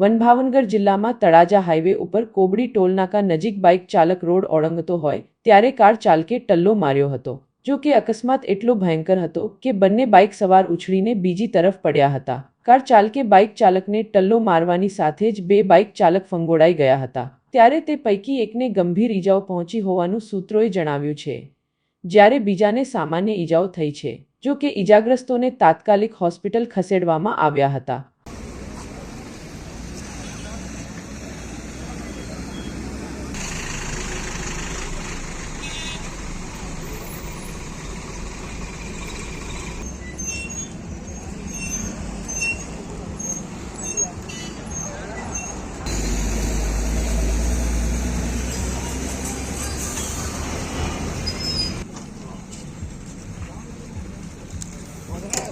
વનભાવનગર જિલ્લામાં તળાજા હાઈવે ઉપર કોબડી ટોલનાકા નજીક બાઇક ચાલક રોડ ઓળંગતો હોય, ત્યારે કાર ચાલકે ટલ્લો માર્યો હતો. જો કે અકસ્માત એટલો ભયંકર હતો કે બંને બાઇક સવાર ઉછળીને બીજી તરફ પડ્યા હતા. કાર ચાલકે બાઇક ચાલકને ટલ્લો મારવાની સાથે જ બે બાઇક ચાલક ફંગોળાઈ ગયા હતા. ત્યારે તે પૈકી એકને ગંભીર ઈજાઓ પહોંચી હોવાનું સૂત્રોએ જણાવ્યું છે. જ્યારે બીજાને સામાન્ય ઈજાઓ થઈ છે, જો કે ઈજાગ્રસ્તોને તાત્કાલિક હોસ્પિટલ ખસેડવામાં આવ્યા હતા.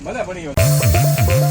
ભલે ભણી